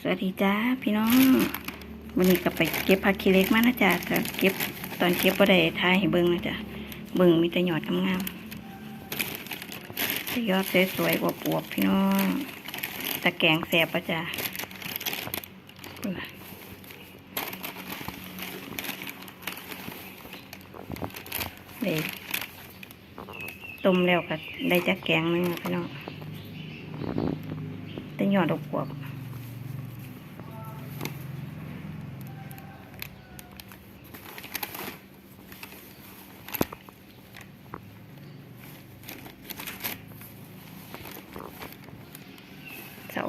สวัสดีจ้าพี่น้องวันนี้ก็ไปเก็บผักขี้เล็กมานะจ๊ะก็เก็บตอนเก็บก็ได้ทายให้เบิ่งนะจ๊ะเบิ่งมีแต่ยอดงามๆแต่ยอดสวยๆอวบๆพี่น้องตะแกงแสบปะจ๊ะพุ่นน่ะได้ต้มแล้วก็ได้จักแกงนึงอพี่น้องแต่ยอดอวบๆ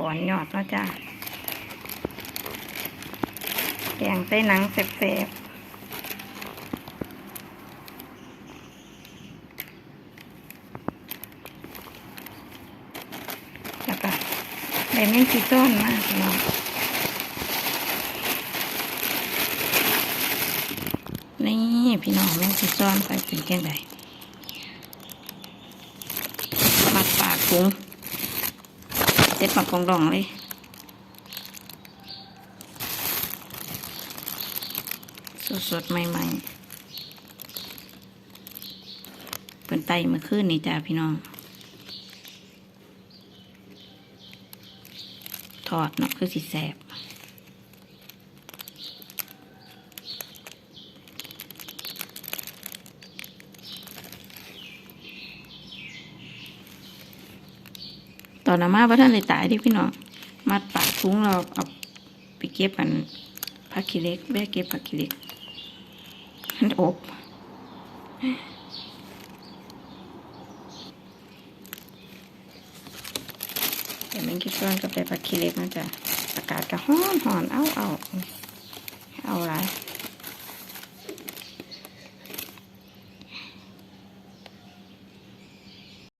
อ่อนยอดเนาะจ้าแกงใส่หนังแสบๆแล้วก็ได้เม่นซีต้นมากเนาะนี่พี่น้องแม่นซีต้นไปเป็นแกงใดมัดปากถุง เต็ดปากกองดองเลยสดสดๆใหม่ๆเป็นไตเมื่อคืนนี่จ้าพี่น้อง ทอดเนาะคือสิแสบ ตอนน้ำมาพระท่านเลยตายที่พี่น้องมัดปากทุ้งเราเอาไปเก็บกันผักขี้เล็กแบกเก็บผักขี้เล็กมันอบเดี๋ยวมันคิดว่ากับไปผักขี้เล็กนะจ๊ะอากาศก็ห้อนหอนเอาเอาเอา